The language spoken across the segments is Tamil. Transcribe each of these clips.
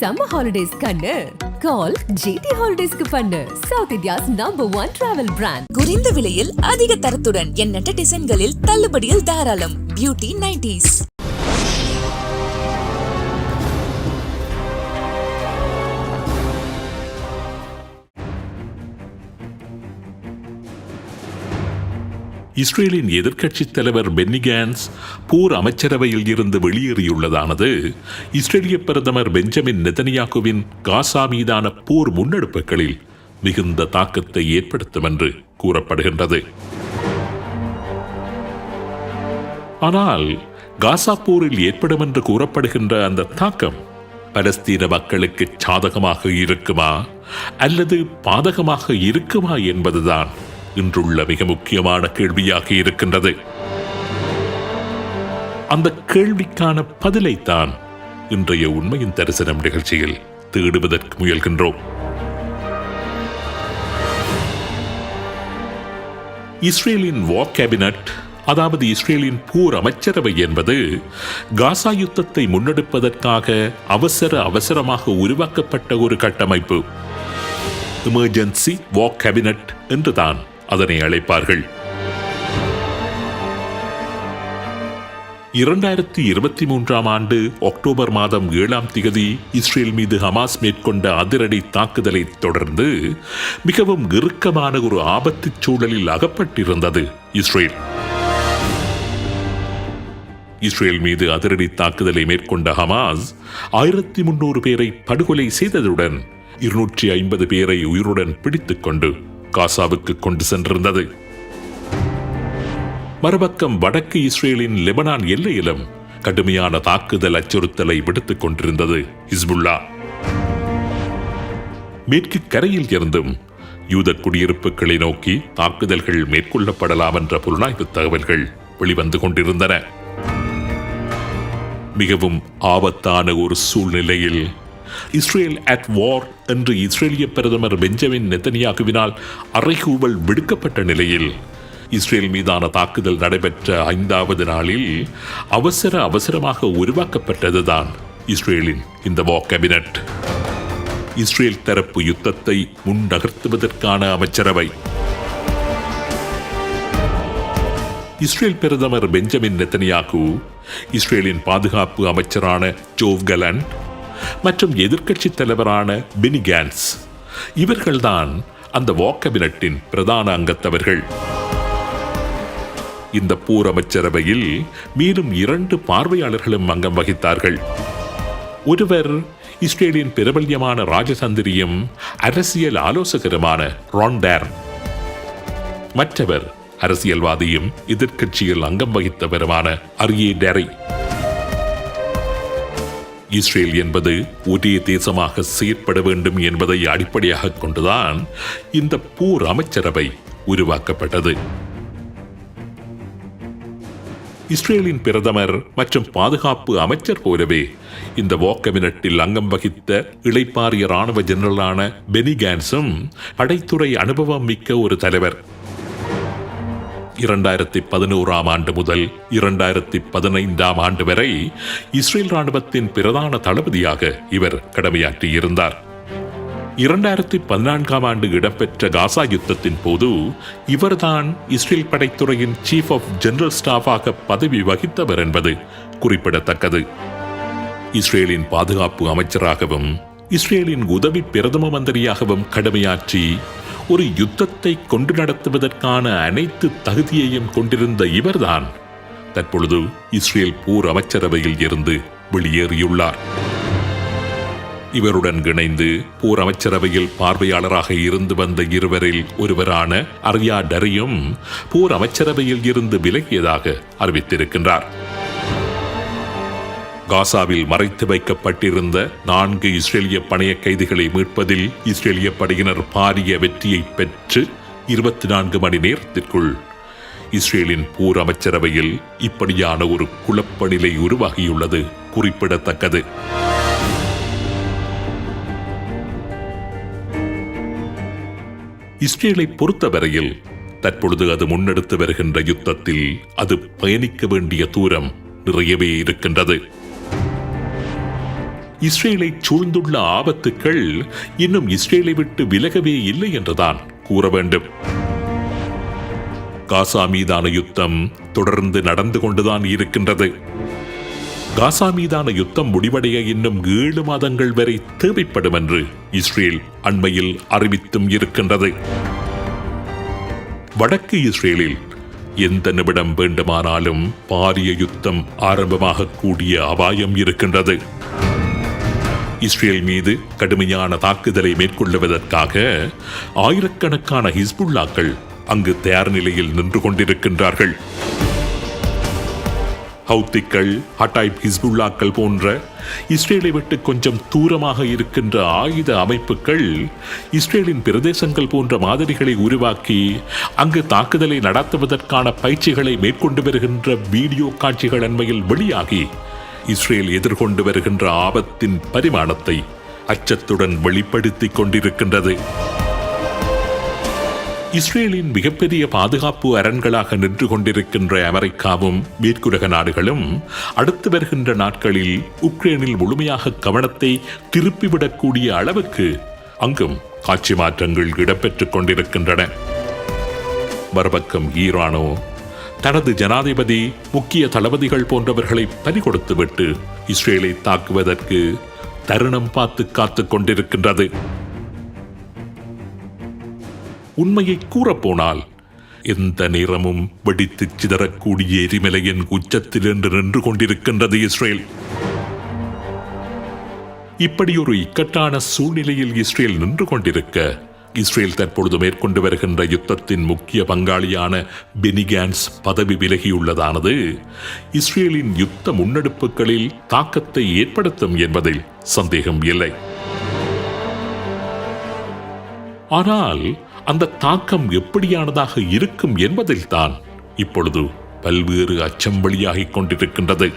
சம்மர் ஹாலிடேஸ் கண்ணு. கால் ஜிடி ஹாலிடேஸ்க்கு பண்ணு. South India's number one travel brand குறைந்த விலையில் அதிக தரத்துடன் எண்ணற்ற டிசைன்களில் தள்ளுபடியில் தாராளம். பியூட்டி நைன்டிஸ் இஸ்ரேலின் எதிர்க்கட்சித் தலைவர் பென்னிகான்ஸ் போர் அமைச்சரவையில் இருந்து வெளியேறியுள்ளதானது. இஸ்ரேலிய பிரதமர் பெஞ்சமின் நெதனியாகுவின் காசா மீதான போர் முன்னெடுப்புகளில் மிகுந்த தாக்கத்தை ஏற்படுத்தும் என்று கூறப்படுகின்றது. ஆனால் காசா போரில் ஏற்படும் என்று கூறப்படுகின்ற அந்த தாக்கம் பலஸ்தீன மக்களுக்கு சாதகமாக இருக்குமா? அல்லது பாதகமாக இருக்குமா என்பதுதான் இன்றுள்ள மிக முக்கியமான கேள்வியாக இருக்கின்றது. அந்த கேள்விக்கான பதிலைத்தான் இன்றைய உண்மையின் தரிசனம் நிகழ்ச்சியில் தேடுவதற்கு முயல்கின்றோம். இஸ்ரேலின் வாக் கேபினட் அதாவது இஸ்ரேலின் போர் அமைச்சரவை என்பது காசா யுத்தத்தை முன்னெடுப்பதற்காக அவசர அவசரமாக உருவாக்கப்பட்ட ஒரு கட்டமைப்பு. எமர்ஜென்சி வாக் கேபினட் என்றுதான். அதனை அழைப்பார்கள். இரண்டாயிரத்தி இருபத்தி மூன்றாம் ஆண்டு அக்டோபர் மாதம் ஏழாம் திகதி இஸ்ரேல் மீது ஹமாஸ் மேற்கொண்ட அதிரடி தாக்குதலை தொடர்ந்து மிகவும் இறுக்கமான ஒரு ஆபத்து சூழலில் அகப்பட்டிருந்தது இஸ்ரேல். இஸ்ரேல் மீது அதிரடி தாக்குதலை மேற்கொண்ட ஹமாஸ் ஆயிரத்தி முன்னூறு பேரை படுகொலை செய்ததுடன் இருநூற்றி ஐம்பது பேரை உயிருடன் பிடித்துக் கொண்டு காசாவுக்கு கொண்டு சென்றிருந்தது. மறுபக்கம் வடக்கு இஸ்ரேலின் லெபனான் எல்லையிலும் கடுமையான தாக்குதல் அச்சுறுத்தலை விடுத்துக் கொண்டிருந்தது ஹிஸ்புல்லா. மேற்கு கரையில் இருந்தும் யூத குடியிருப்புகளை நோக்கி தாக்குதல்கள் மேற்கொள்ளப்படலாம் என்ற புலனாய்வு தகவல்கள் வெளிவந்து கொண்டிருந்தன. மிகவும் ஆபத்தான ஒரு சூழ்நிலையில் இஸ்ரேல் அட் வார் என்று இஸ்ரேலிய பிரதமர் பெஞ்சமின் நெத்தனியாகுவினால் அறைகூவல் விடுக்கப்பட்ட நிலையில். இஸ்ரேல் மீதான தாக்குதல் நடைபெற்ற ஐந்தாவது நாளில் அவசர அவசரமாக உருவாக்கப்பட்டதுதான் இஸ்ரேலின் இந்த வா கேபினட் இஸ்ரேல் தரப்பு யுத்தத்தை முன்னகர்த்துவதற்கான அமைச்சரவை. இஸ்ரேல் பிரதமர் பெஞ்சமின் நெத்தனியாகு இஸ்ரேலின் பாதுகாப்பு அமைச்சரான ஜோவ் கலன் மற்றும் எதிர்க்கட்சி தலைவரான பினிகேன்ஸ் இவர்கள்தான் அந்த வாக்கபினட்டின் பிரதான அங்கத்தவர்கள். இந்த போர் அமைச்சரவையில் மேலும் இரண்டு பார்வையாளர்களும் அங்கம் வகித்தார்கள். ஒருவர் இஸ்ரேலின் பிரபல்யமான ராஜதந்திரியும் அரசியல் ஆலோசகருமான ரான்டேர் மற்றவர் அரசியல்வாதியும் எதிர்க்கட்சியில் அங்கம் வகித்தவருமான அரியே டெரை இஸ்ரேல் என்பது ஒரே தேசமாக செயற்பட வேண்டும் என்பதை அடிப்படையாக கொண்டுதான் இந்த போர் அமைச்சரவை உருவாக்கப்பட்டது. இஸ்ரேலின் பிரதமர் மற்றும் பாதுகாப்பு அமைச்சர் போலவே இந்த வாக்கமினட்டில் அங்கம் வகித்த இளைப்பாறிய ராணுவ ஜெனரலான பெனிகான்ஸும் படைத்துறை அனுபவம் மிக்க ஒரு தலைவர். இரண்டாயிரத்தி பதினோராம் ஆண்டு முதல் இரண்டாயிரத்தி பதினைந்தாம் ஆண்டு வரை இஸ்ரேல் ராணுவத்தின் பிரதான தளபதியாக இவர் கடமையாற்றியிருந்தார். இரண்டாயிரத்தி பதினான்காம் ஆண்டு இடம்பெற்ற காசா யுத்தத்தின் போது இவர்தான் இஸ்ரேல் படைத்துறையின் சீஃப் ஆஃப் ஜெனரல் ஸ்டாஃபாக பதவி வகித்தவர் என்பது குறிப்பிடத்தக்கது. இஸ்ரேலின் பாதுகாப்பு அமைச்சராகவும் இஸ்ரேலின் உதவி பிரதம மந்திரியாகவும் கடமையாற்றி ஒரு யுத்தத்தை கொண்டு நடத்துவதற்கான அனைத்து தகுதியையும் கொண்டிருந்த இவர்தான். தற்பொழுது இஸ்ரேல் போர் அமைச்சரவையில் இருந்து வெளியேறியுள்ளார். இவருடன் இணைந்து போர் அமைச்சரவையில் பார்வையாளராக இருந்து வந்த இருவரில் ஒருவரான அரியா டரியும் போர் அமைச்சரவையில் இருந்து விலகியதாக அறிவித்திருக்கின்றார். காசாவில் மறைத்து வைக்கப்பட்டிருந்த நான்கு இஸ்ரேலிய பணைய கைதிகளை மீட்பதில் இஸ்ரேலிய படையினர் பாரிய வெற்றியை பெற்று இருபத்தி நான்கு மணி நேரத்திற்குள் இஸ்ரேலின் போர் அமைச்சரவையில் இப்படியான ஒரு குழப்ப நிலை உருவாகியுள்ளது. குறிப்பிடத்தக்கது. இஸ்ரேலை பொறுத்தவரையில் தற்பொழுது அது முன்னெடுத்து வருகின்ற யுத்தத்தில் அது பயணிக்க வேண்டிய தூரம் நிறையவே இருக்கின்றது. இஸ்ரேலை சூழ்ந்துள்ள ஆபத்துக்கள் இன்னும் இஸ்ரேலை விட்டு விலகவே இல்லை என்றுதான் கூற வேண்டும். காசா மீதான யுத்தம் தொடர்ந்து நடந்து கொண்டுதான் இருக்கின்றது. காசா மீதான யுத்தம் முடிவடைய இன்னும் ஏழு மாதங்கள் வரை தேவைப்படும் என்று இஸ்ரேல் அண்மையில் அறிவித்தும் இருக்கின்றது. வடக்கு இஸ்ரேலில் எந்த நிமிடம் வேண்டுமானாலும் பாரிய யுத்தம் ஆரம்பமாக கூடிய அபாயம் இருக்கின்றது. இஸ்ரேல் மீது கடுமையான தாக்குதலை மேற்கொள்ளுவதற்காக ஆயிரக்கணக்கான ஹிஸ்புல்லாக்கள் அங்கு தயார் நிலையில் நின்று கொண்டிருக்கின்றார்கள். ஹவுத்திக்கள் ஹட்டாய்ப் ஹிஸ்புல்லாக்கள் போன்ற இஸ்ரேலை விட்டு கொஞ்சம் தூரமாக இருக்கின்ற ஆயுத அமைப்புகள் இஸ்ரேலின் பிரதேசங்கள் போன்ற மாதிரிகளை உருவாக்கி அங்கு தாக்குதலை நடத்துவதற்கான பயிற்சிகளை மேற்கொண்டு வருகின்ற வீடியோ காட்சிகள் அண்மையில் வெளியாகி இஸ்ரேல் எதிர்கொண்டு வருகின்ற ஆபத்தின் பரிமாணத்தை அச்சத்துடன் வெளிப்படுத்திக் கொண்டிருக்கின்றது. இஸ்ரேலின் மிகப்பெரிய பாதுகாப்பு அரண்களாக நின்று கொண்டிருக்கின்ற அமெரிக்காவும் மேற்குலக நாடுகளும் அடுத்து வருகின்ற நாட்களில் உக்ரைனில் முழுமையாக கவனத்தை திருப்பிவிடக்கூடிய அளவுக்கு அங்கும் காட்சி மாற்றங்கள் இடம்பெற்றுக் கொண்டிருக்கின்றன. மறுபக்கம் ஈரானோ தனது ஜனாதிபதி முக்கிய தளபதிகள் போன்றவர்களை பறிகொடுத்துவிட்டு இஸ்ரேலை தாக்குவதற்கு தருணம் பார்த்து காத்துக் கொண்டிருக்கின்றது. உண்மையை கூறப்போனால் எந்த நேரமும் வெடித்து சிதறக்கூடிய எரிமலையின் உச்சத்தில் என்று நின்று கொண்டிருக்கின்றது இஸ்ரேல். இப்படி ஒரு இக்கட்டான சூழ்நிலையில் இஸ்ரேல் நின்று கொண்டிருக்க இஸ்ரேல் தற்பொழுது மேற்கொண்டு வருகின்ற யுத்தத்தின் முக்கிய பங்காளியான பெனிகான்ஸ் பதவி விலகியுள்ளதானது? இஸ்ரேலின் யுத்த முன்னெடுப்புகளில் தாக்கத்தை ஏற்படுத்தும் என்பதில் சந்தேகம் இல்லை. ஆனால் அந்த தாக்கம் எப்படியானதாக இருக்கும் என்பதில்தான் இப்பொழுது பல்வேறு அச்சம் வெளியாகிக் கொண்டிருக்கின்றது.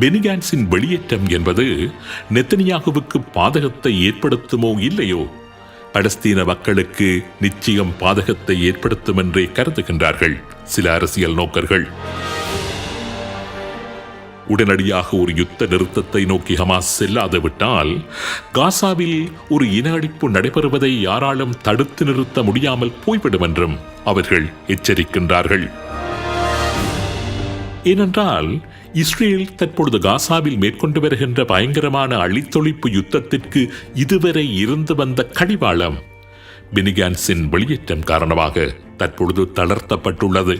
பெனிகான்ஸின் வெளியேற்றம் என்பது நெத்தனியாகுவுக்கு பாதகத்தை ஏற்படுத்துமோ இல்லையோ? பலஸ்தீன மக்களுக்கு நிச்சயம் பாதகத்தை ஏற்படுத்தும் என்றே கருதுகின்றார்கள் சில அரசியல் நோக்கர்கள். உடனடியாக ஒரு யுத்த நிறுத்தத்தை நோக்கி ஹமாஸ் செல்லாது விட்டால் காசாவில் ஒரு இன அழிப்பு நடைபெறுவதை யாராலும் தடுத்து நிறுத்த முடியாமல் போய்விடும் என்றும் அவர்கள் எச்சரிக்கின்றார்கள். ஏனென்றால் இஸ்ரேல் தற்பொழுது காசாவில் மேற்கொண்டு வருகின்ற பயங்கரமான அழித்தொழிப்பு யுத்தத்திற்கு இதுவரை இருந்து வந்த கடிவாளம் பெனிகான்ஸின் வெளியேற்றம் காரணமாக தற்பொழுது தளர்த்தப்பட்டுள்ளது.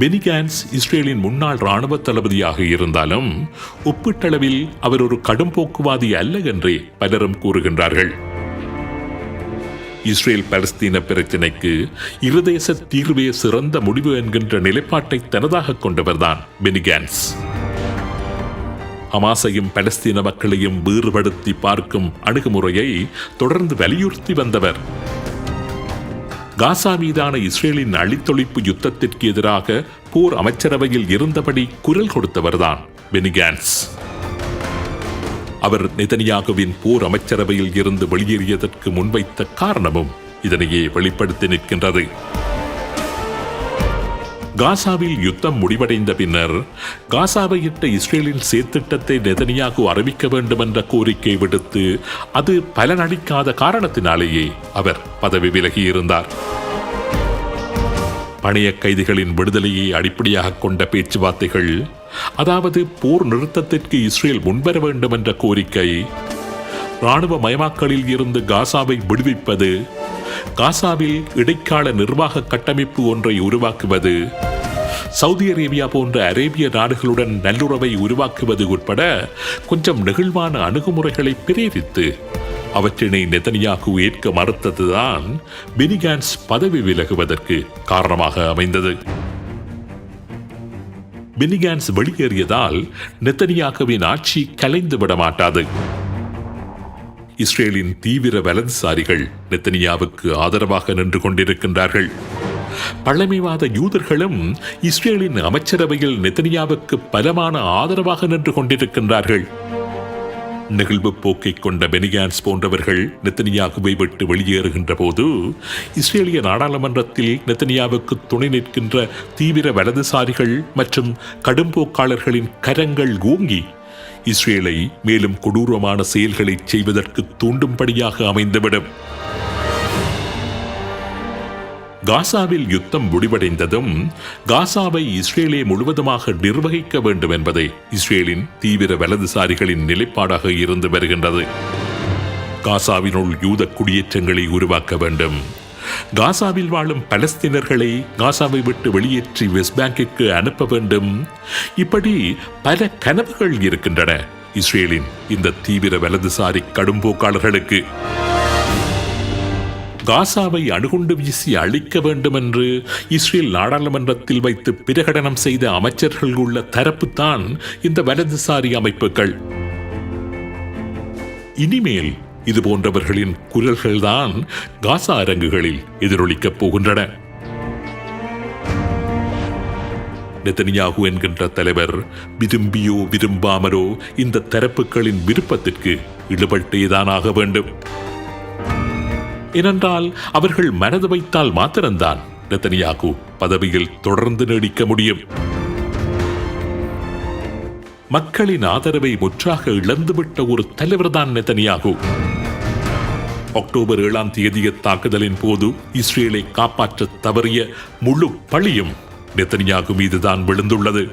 பெனிகான்ஸ் இஸ்ரேலின் முன்னாள் ராணுவ தளபதியாக இருந்தாலும் ஒப்பீட்டளவில் அவர் ஒரு கடும் போக்குவாதி அல்ல என்றே பலரும் கூறுகின்றார்கள். இஸ்ரேல் பலஸ்தீன பிரச்சினைக்கு இருதேச தீர்வே சிறந்த முடிவு என்கின்ற நிலைப்பாட்டை தனதாக கொண்டவர்தான் பெனிகான்ஸ். ஹமாஸையும் பலஸ்தீன மக்களையும் வேறுபடுத்தி பார்க்கும் அணுகுமுறையை தொடர்ந்து வலியுறுத்தி வந்தவர். காசா மீதான இஸ்ரேலின் அழித்தொழிப்பு யுத்தத்திற்கு எதிராக போர் அமைச்சரவையில் இருந்தபடி குரல் கொடுத்தவர்தான் பெனிகான்ஸ். அவர் நிதனியாகுவின் போர் அமைச்சரவையில் இருந்து வெளியேறியதற்கு முன்வைத்த காரணமும் இதனையே வெளிப்படுத்தி நிற்கின்றது. காசாவில் யுத்தம் முடிவடைந்த பின்னர் காசாவை இட்ட இஸ்ரேலின் சேர்த்திட்டத்தை நெதனியாகு அறிவிக்க வேண்டும் என்ற கோரிக்கை விடுத்து அது பலனளிக்காத காரணத்தினாலேயே அவர் பதவி விலகியிருந்தார். பணைய கைதிகளின் விடுதலையை அடிப்படையாக கொண்ட பேச்சுவார்த்தைகள் அதாவது போர் நிறுத்தத்திற்கு இஸ்ரேல் முன்வர வேண்டும் என்ற கோரிக்கை. ராணுவ மயமாக்கலில் இருந்து காசாவை விடுவிப்பது காசாவில் இடைக்கால நிர்வாக கட்டமைப்பு ஒன்றை உருவாக்குவது சவுதி அரேபியா போன்ற அரேபிய நாடுகளுடன் நல்லுறவை உருவாக்குவது உட்பட கொஞ்சம் நெகிழ்வான அணுகுமுறைகளை பிரேரித்து அவற்றினை நெதனியாகு ஏற்க மறுத்ததுதான் பெனிகான்ஸ் பதவி விலகுவதற்கு காரணமாக அமைந்தது. பெனிகான்ஸ் வெளியேறியதால் நெத்தனியாகவின் ஆட்சி கலைந்து விட மாட்டாது இஸ்ரேலின் தீவிர வலதுசாரிகள் நெத்தனியாவுக்கு ஆதரவாக நின்று கொண்டிருக்கின்றார்கள். பழமைவாத யூதர்களும் இஸ்ரேலின் அமைச்சரவையில் நெத்தனியாவுக்கு பலமான ஆதரவாக நின்று கொண்டிருக்கின்றார்கள். நெகிழ்வு போக்கை கொண்ட பெனிகான்ஸ் போன்றவர்கள் நெத்தனியாகுவை விட்டு வெளியேறுகின்ற போது இஸ்ரேலிய நாடாளுமன்றத்தில் நெத்தனியாவுக்கு துணை நிற்கின்ற தீவிர வலதுசாரிகள் மற்றும் கடும்போக்காளர்களின் கரங்கள் ஓங்கி இஸ்ரேலை மேலும் கொடூரமான செயல்களை செய்வதற்கு தூண்டும்படியாக அமைந்துவிடும். காசாவில் யுத்தம் முடிவடைந்ததும் காசாவை இஸ்ரேலே முழுவதுமாக நிர்வகிக்க வேண்டும் என்பதை இஸ்ரேலின் தீவிர வலதுசாரிகளின் நிலைப்பாடாக இருந்து வருகின்றது. காசாவினுள் யூத குடியேற்றங்களை உருவாக்க வேண்டும். காசாவில் வாழும் பலஸ்தீனர்களை காசாவை விட்டு வெளியேற்றி வெஸ்ட் பேங்கிற்கு அனுப்ப வேண்டும். இப்படி பல கனவுகள் இருக்கின்றன இஸ்ரேலின் இந்த தீவிர வலதுசாரி கடும்போக்காளர்களுக்கு. காசாவை அணுகுண்டு வீசி அழிக்க வேண்டும் என்று இஸ்ரேல் நாடாளுமன்றத்தில் வைத்து பிரகடனம் செய்த அமைச்சர்கள் உள்ள தரப்புத்தான் இந்த வலதுசாரி அமைப்புகள். இனிமேல் இது போன்றவர்களின் குரல்கள்தான் காசா அரங்குகளில் எதிரொலிக்கப் போகின்றன. நெத்தனியாகு என்கின்ற தலைவர் விரும்பியோ விரும்பாமலோ இந்த தரப்புகளின் விருப்பத்திற்கு இடுபட்டேதானாக வேண்டும். ஏனென்றால் அவர்கள் மனது வைத்தால் மாத்திரம்தான் நெத்தனியாகு பதவியில் தொடர்ந்து நீடிக்க முடியும். மக்களின் ஆதரவை முற்றாக இழந்துவிட்ட ஒரு தலைவர்தான் நெத்தனியாகு. அக்டோபர் ஏழாம் தேதிய தாக்குதலின் போது இஸ்ரேலை காப்பாற்ற தவறிய முழு பழியும் நெத்தனியாகு மீதுதான் விழுந்துள்ளது.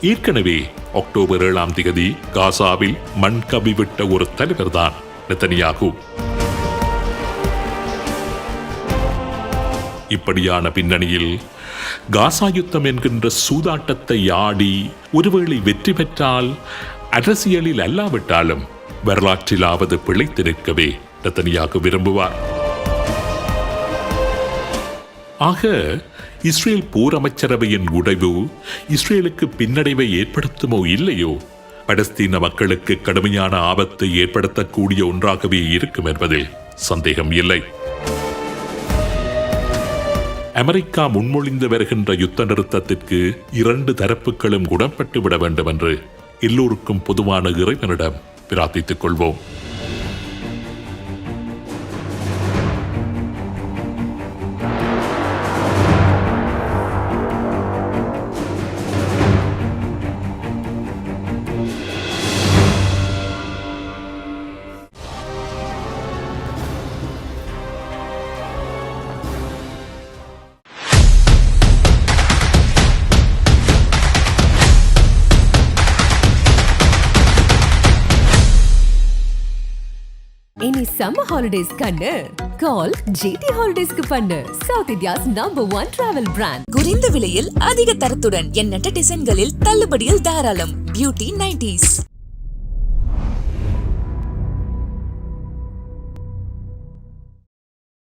ஏற்கனவே அக்டோபர் ஏழாம் தேதி காசாவில் மண் கவிவிட்ட ஒரு தலைவர்தான் நெத்தனியாகு. இப்படியான பின்னணியில் காசா யுத்தம் என்கின்ற சூதாட்டத்தை ஆடி ஒருவேளை வெற்றி பெற்றால் அரசியலில் அல்லாவிட்டாலும் வரலாற்றிலாவது பிழைத்து நிற்கவே நெத்தனியாக விரும்புவார். ஆக இஸ்ரேல் போர் அமைச்சரவையின் உடைவு இஸ்ரேலுக்கு பின்னடைவை ஏற்படுத்துமோ இல்லையோ? பலஸ்தீன மக்களுக்கு கடுமையான ஆபத்தை ஏற்படுத்தக்கூடிய ஒன்றாகவே இருக்கும் என்பதில் சந்தேகம் இல்லை. அமெரிக்கா முன்மொழிந்து வருகின்ற யுத்த நிறுத்தத்திற்கு இரண்டு தரப்புகளும் உடன்பட்டு விட வேண்டும் என்று எல்லோருக்கும் பொதுவான இறைவனிடம் பிரார்த்தித்துக் கொள்வோம். சம்மர் ஹாலிடேஸ் கண்ணு. கால் ஜிடி ஹாலிடேஸ்க்கு பண்ணு. South India's number one travel brand குறைந்த விலையில் அதிக தரத்துடன் எண்ணற்ற டிசைன்களில் தள்ளுபடியில் தாராளம். Beauty nineties